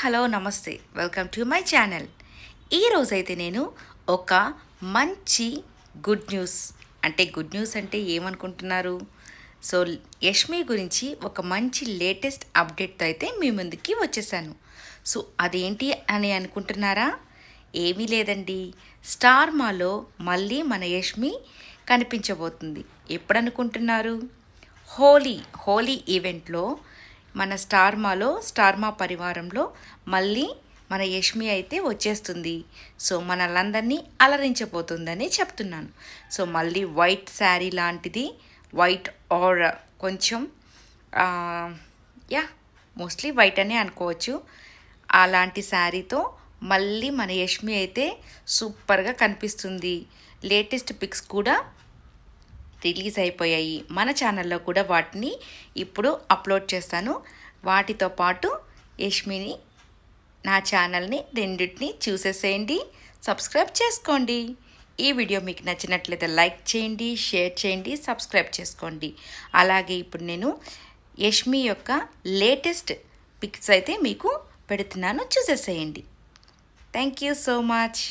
Hello నమస్తే. Welcome to my channel ఈరోజైతే నేను ఒక మంచి గుడ్ న్యూస్ అంటే గుడ్ న్యూస్ అంటే ఏమనుకుంటున్నారు? సో యష్మి గురించి ఒక మంచి లేటెస్ట్ అప్డేట్తో అయితే మీ ముందుకి వచ్చేసాను. సో అదేంటి అని అనుకుంటున్నారా? ఏమీ లేదండి. స్టార్ మాలో మళ్ళీ మన యష్మి కనిపించబోతుంది. ఎప్పుడు అనుకుంటున్నారు హోలీ హోలీ ఈవెంట్లో మన స్టార్మాలో స్టార్మా పరివారంలో మళ్ళీ మన యష్మి అయితే వచ్చేస్తుంది. సో మనలందరినీ అలరించబోతుందని చెప్తున్నాను. సో మళ్ళీ వైట్ శారీ లాంటిది వైట్ ఆర్ కొంచెం యా మోస్ట్లీ వైట్ అనే అనుకోవచ్చు. అలాంటి శారీతో మళ్ళీ మన యష్మి అయితే సూపర్గా కనిపిస్తుంది. లేటెస్ట్ పిక్స్ కూడా రిలీజ్ అయిపోయాయి మన ఛానల్లో కూడా వాటిని ఇప్పుడు అప్లోడ్ చేస్తాను. వాటితో పాటు యష్మిని నా ఛానల్ని రెండింటిని చూసేసేయండి. సబ్స్క్రైబ్ చేసుకోండి. ఈ వీడియో మీకు నచ్చినట్లయితే లైక్ చేయండి షేర్ చేయండి సబ్స్క్రైబ్ చేసుకోండి. అలాగే ఇప్పుడు నేను యష్మి యొక్క లేటెస్ట్ పిక్స్ అయితే మీకు పెడుతున్నాను. చూసేసేయండి. Thank you so much.